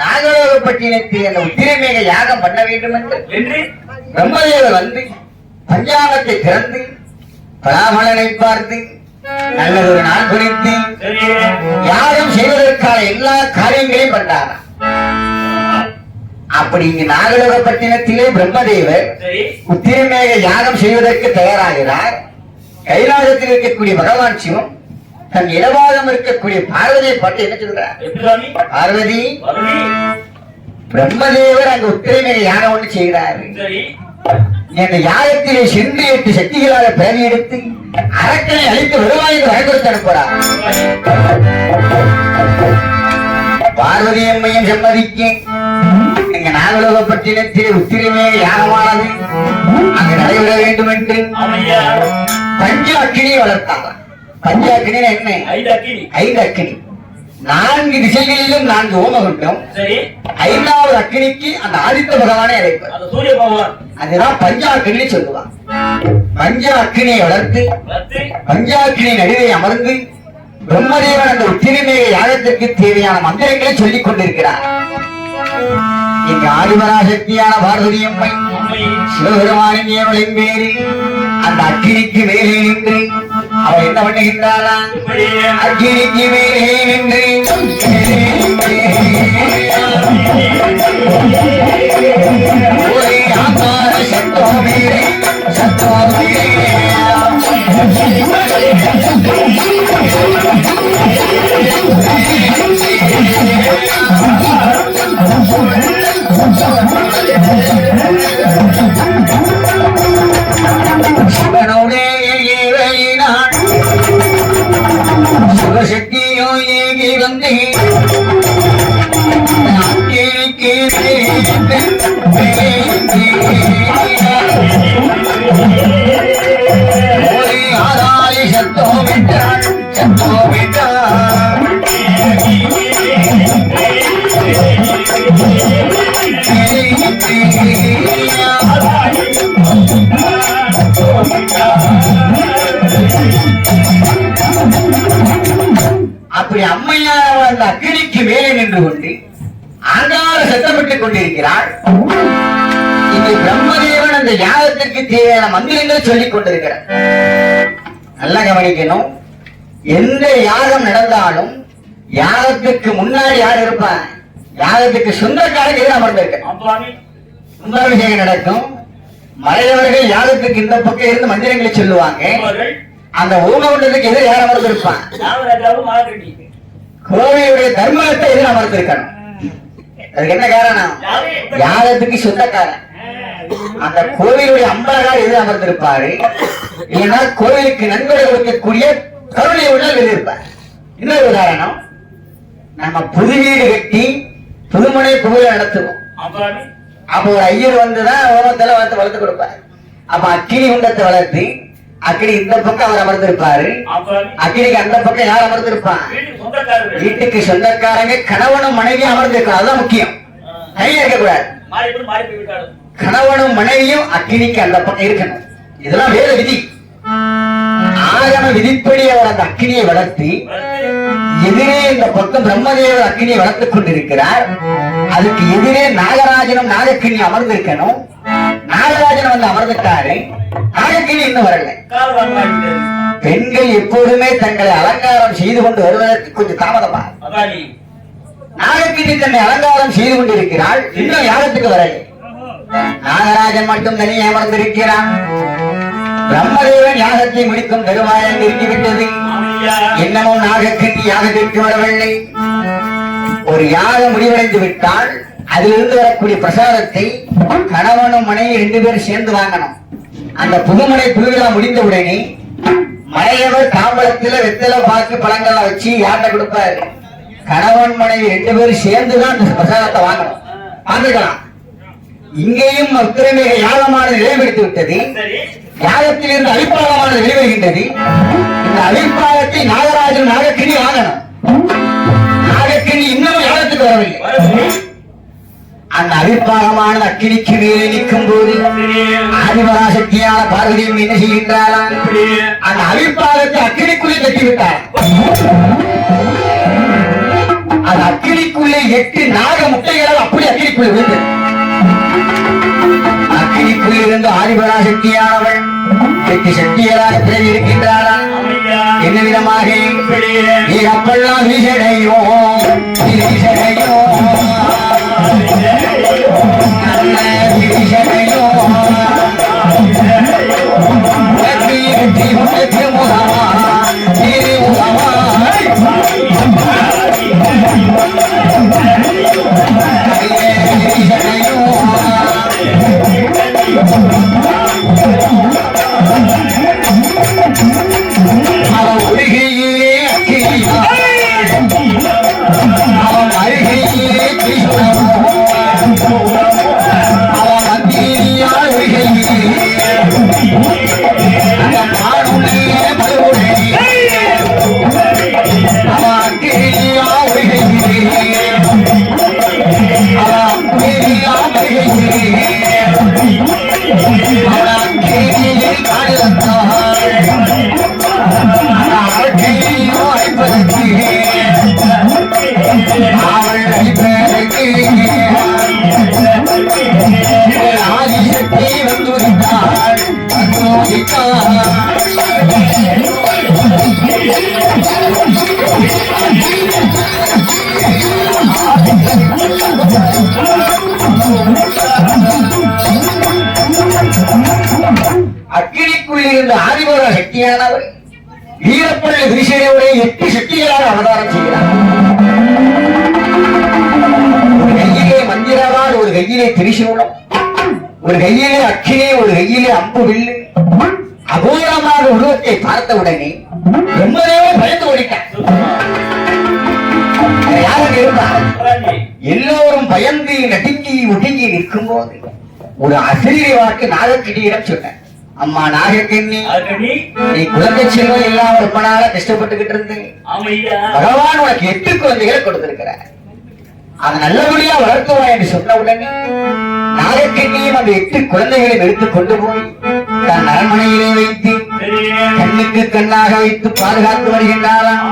நாகலோகப்பட்டினத்தில் அந்த உத்திரமேக யாகம் பண்ண வேண்டும் என்று பிரம்மதேவர் வந்து பஞ்சாங்கத்தை திறந்து பராமலனை பார்த்து நல்லதொரு நாள் குறித்து யாகம் செய்வதற்கான எல்லா காரியங்களையும் பண்ணாராம் அப்படி இங்கு நாகலோகப்பட்டினத்திலே பிரம்மதேவர் உத்திரமேக யாகம் செய்வதற்கு தயாராகிறார். கைலாசத்தில் இருக்கக்கூடிய பகவான் சிவம் தன் இடவாதம் இருக்கக்கூடிய பார்வதியை பார்த்து என்ன சொல்றார் பார்வதி பிரம்மதேவர் அங்கு உத்திரமேக யாகம் ஒன்று செய்கிறார். அந்த யாகத்திலே சென்று எட்டு சக்திகளாக பேணி எடுத்து அரக்கனை அழித்து வருவாய் என்று வரகொடுத்து அனுப்புறார் பார்வதி அம்மையும் சம்மதிக்க. எங்க நாகலோகப்பட்டினத்திலே உத்திரமேக யாகமானது. அங்கு நடைபெற வேண்டும் என்று ஆமையா பஞ்ச அக்கினியை வளர்த்தாங்க பஞ்ச அக்கினி என்ன? ஐந்து அக்கினி ஐந்து அக்கினி நான்கு திசைகளிலும் நான்கு ஓமகுண்டம் ஐந்தாவது அக்கினிக்கு அந்த ஆதித்த பகவானை அழைப்பார். சூரிய பகவான். அதுதான் பஞ்சாக்கினி சொல்லுவான் பஞ்ச அக்கினியை வளர்த்து பஞ்சாக்கினி நடுவே அமர்ந்து பிரம்மதேவன் அந்த உத்திரமேக யாகத்திற்கு தேவையான மந்திரங்களை சொல்லிக் கொண்டிருக்கிறார். இங்கு ஆதிபராசக்தியான பார்வதி அம்மை சிவபெருமானின் பேரில் அந்த அக்கினிக்கு மேலே நின்று அவள் என்ன பண்ணுகின்றாளா எப்படி மேலே நின்று ஒரே அப்படி அம்மையார் அக்கினிக்கு மேலே நின்று கொண்டு ஆங்கார சத்தமிட்டுக் கொண்டிருக்கிறாள் இங்கு பிரம்மதேவன் அந்த யாகத்திற்கு தேவையான மந்திரங்களை சொல்லிக் கொண்டிருக்கிறார். நல்லா கவனிக்கணும். எந்த யாகம் நடந்தாலும் யாகத்துக்கு முன்னாடி யார் இருப்பான் யாகத்துக்கு சொந்தக்காரங்க எதிர அமர்ந்திருக்க. நடக்கும். மறையவர்கள் யாகத்துக்கு இந்த பக்கம் இருந்து மந்திரங்களை சொல்லுவாங்க. அந்த ஊமை கொண்டதுக்கு எதிர் யார் அமர்ந்திருப்பான்? ராமராஜாவும் கோவிலுடைய தர்மத்தை எதிர் அமர்ந்திருக்கணும். அதுக்கு என்ன காரணம்? யாகத்துக்கு சொந்தக்காரன். அந்த கோவிலுடைய அம்பலகார் எதிர் அமர்ந்திருப்பாரு. இல்லைன்னா கோவிலுக்கு நன்கொடை கொடுக்கக்கூடிய கருணை உள்ள எழுதியிருப்பார் இன்னொரு உதாரணம்? நம்ம புது வீடு கட்டி புதுமனை கோவில் நடத்துவோம். அப்போ ஒரு ஐயர் வந்துதான் ஓமத்துல வளர்த்து வளர்த்து கொடுப்பாரு. அப்ப அக்கினி குண்டத்தை வளர்த்து அக்கினி இந்த பக்கம் அவர் அமர்ந்திருப்பாரு. அம்பாமி அக்கினிக்கு அந்த பக்கம் யார் அமர்ந்திருப்பான்? வீட்டுக்கு சொந்தக்காரங்க கணவனும் மனைவியும் அமர்ந்திருக்கணும் அதுதான் முக்கியம். தனியா இருக்கக்கூடாது. கணவனும் மனைவியும் அக்கினிக்கு அந்த பக்கம் இருக்கணும். இதெல்லாம் வேத விதி. ஆகம விதிப்படி அவர் அந்த அக்கினியை வளர்த்தி எதிரே இந்த பக்கம் பிரம்மதேவர் அக்கினியை வளர்த்துக் கொண்டிருக்கிறார். அதுக்கு எதிரே நாகராஜனும் நாகக்கினி அமர்ந்திருக்கணும். நாகராஜன் வந்து அமர்ந்துட்டாரு. நாகக்கினி இன்னும் வரல. பெண்கள் எப்போதுமே தங்களை அலங்காரம் செய்து கொண்டு வருவதற்கு கொஞ்சம் தாமதமா. அதானி. நாகக்கினி தன்னை அலங்காரம் செய்து கொண்டிருக்கிறாள். இன்னும் யாகத்துக்கு வரலை. நாகராஜன் மட்டும் தனியே அமர்ந்திருக்கிறான். பிரம்மதேவன் யாகத்தை முடிக்கும் தருவாயம் நெருங்கிவிட்டது ஆமையா. இன்னமும் நாகக்கண்ணி யாகத்திற்கு வரவில்லை. ஒரு யாகம் முடிவடைந்து விட்டால் அதிலிருந்து வரக்கூடிய பிரசாதத்தை கணவனும் மனைவி ரெண்டு பேரும் சேர்ந்து வாங்கணும். அந்த புதுமனை புதுவிழா முடிந்த உடனே மனையவர் தாம்பளத்துல வெத்தலை பாக்கு பழங்கள்லாம் வச்சு யார்கிட்ட கொடுப்பாரு? கணவன் மனைவி ரெண்டு பேரும் சேர்ந்துதான் அந்த பிரசாதத்தை வாங்கணும். வாங்கிக்கலாம் இங்கேயும் உத்திரமேக யாகமானது நிறைவேற்றி விட்டது சரி யாகத்தில் இருந்து அழிப்பாகமானது வெளிவருகின்றது இந்த அழிப்பாகத்தை நாகராஜன் நாகக்கிணி வாங்கணும். நாகக்கிணி இன்னும் யாகத்துக்கு வரவில்லை. அந்த அழிப்பாகமானது அக்கினிக்கு மேலே நிற்கும் போது ஆதிபராசக்தியான பார்வதியும் என்ன செய்கின்றாராம் அந்த அழிப்பாகத்தை அக்கினிக்குள்ளே கட்டிவிட்டார் அது அக்கினிக்குள்ளே எட்டு நாக முட்டைகளால் அப்படி அக்கினிக்குள்ளே விழுந்தது. அக்கினிக்குள்ளே இருந்து ஆதிபராசக்தியானவள் எட்டு சக்திகளாக பிறகு இருக்கின்றாளா என்ன விதமாக நீ அப்பெல்லாம் வீசடையோ வீசடையோ நல்ல வீசடையோ அக்கினிக்குள் இருந்த ஆதிபோத சக்தியானவர். வீரப்பள்ளி விரிசையோட எட்டு சக்திகளாக அவதாரம் செய்கிறார். ஒரு கையிலே மந்திரவால் ஒரு கையிலே திரிசூலம். ஒரு கையிலே அக்கினே ஒரு கையிலே அம்பு வில்லு. அகோரமாக உருவத்தை பார்த்த உடனே ரொம்பவே பயந்து ஓடிட்டார். யாரும் இருந்தார் எல்லோரும் பயந்து நடுங்கி ஒடுங்கி நிற்கும் போது ஒரு அசிரிய வாக்கு நாகக்கிடியிடம் சொன்னேன் அம்மா நாகக்கண்ணி நீ குழந்தை செல்வம் இல்லாம ரொம்ப நாளா கஷ்டப்பட்டுக்கிட்டு இருந்தேன். ஆமையா. பகவான் உனக்கு எட்டு குழந்தைகளை கொடுத்திருக்கிறார். அதை நல்லபடியா வளர்த்துவா என்று சொன்ன உடனே நாகக்கண்ணியும் அந்த எட்டு குழந்தைகளை எடுத்து கொண்டு போய் தன் அரண்மனையிலே வைத்து கண்ணுக்கு கண்ணாக வைத்து பாதுகாத்து வருகின்றாராம்